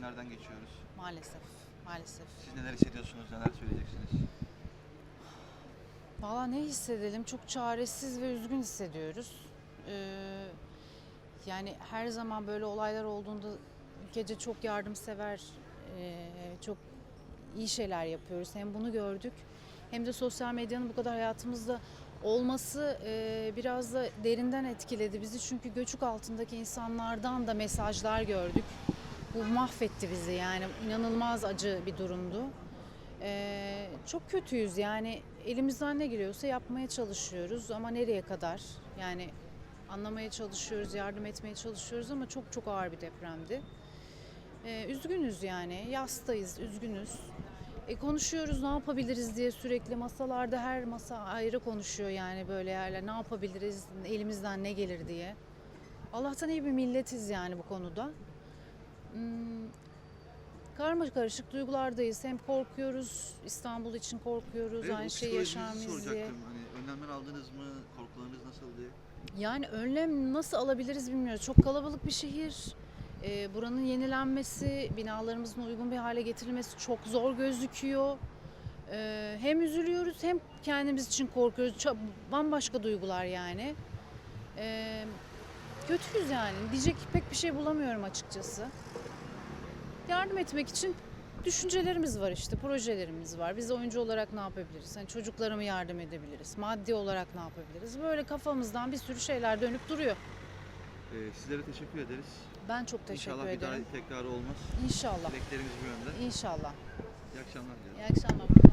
günlerden geçiyoruz. Maalesef, maalesef. Siz neler hissediyorsunuz, neler söyleyeceksiniz? Valla ne hissedelim? Çok çaresiz ve üzgün hissediyoruz. Ee, yani her zaman böyle olaylar olduğunda ülkece çok yardımsever, e, çok iyi şeyler yapıyoruz. Hem bunu gördük hem de sosyal medyanın bu kadar hayatımızda olması e, biraz da derinden etkiledi bizi. Çünkü göçük altındaki insanlardan da mesajlar gördük. Bu mahvetti bizi yani inanılmaz acı bir durumdu. Ee, çok kötüyüz yani elimizden ne geliyorsa yapmaya çalışıyoruz ama nereye kadar? Yani anlamaya çalışıyoruz, yardım etmeye çalışıyoruz ama çok çok ağır bir depremdi. Ee, üzgünüz yani, yastayız, üzgünüz. E, konuşuyoruz ne yapabiliriz diye sürekli masalarda her masa ayrı konuşuyor yani böyle yerler ne yapabiliriz, elimizden ne gelir diye. Allah'tan iyi bir milletiz yani bu konuda. Karma karışık duygulardayız. Hem korkuyoruz, İstanbul için korkuyoruz, Evet, aynı şey psikolojinizi diye. soracaktım. Hani önlemler aldınız mı? Korkularınız nasıl diye. Yani önlem nasıl alabiliriz bilmiyoruz. Çok kalabalık bir şehir. Ee, buranın yenilenmesi, binalarımızın uygun bir hale getirilmesi çok zor gözüküyor. Ee, hem üzülüyoruz hem kendimiz için korkuyoruz. Çok, bambaşka duygular yani. Ee, kötüyüz yani. Diyecek pek bir şey bulamıyorum açıkçası. Yardım etmek için düşüncelerimiz var işte, projelerimiz var. Biz oyuncu olarak ne yapabiliriz? Hani çocuklara mı yardım edebiliriz? Maddi olarak ne yapabiliriz? Böyle kafamızdan bir sürü şeyler dönüp duruyor. Ee, sizlere teşekkür ederiz. Ben çok teşekkür İnşallah bir daha ederim. tekrar olmaz. İnşallah. Dileklerimiz bu yönde. İnşallah. İyi akşamlar diliyorum. İyi akşamlar.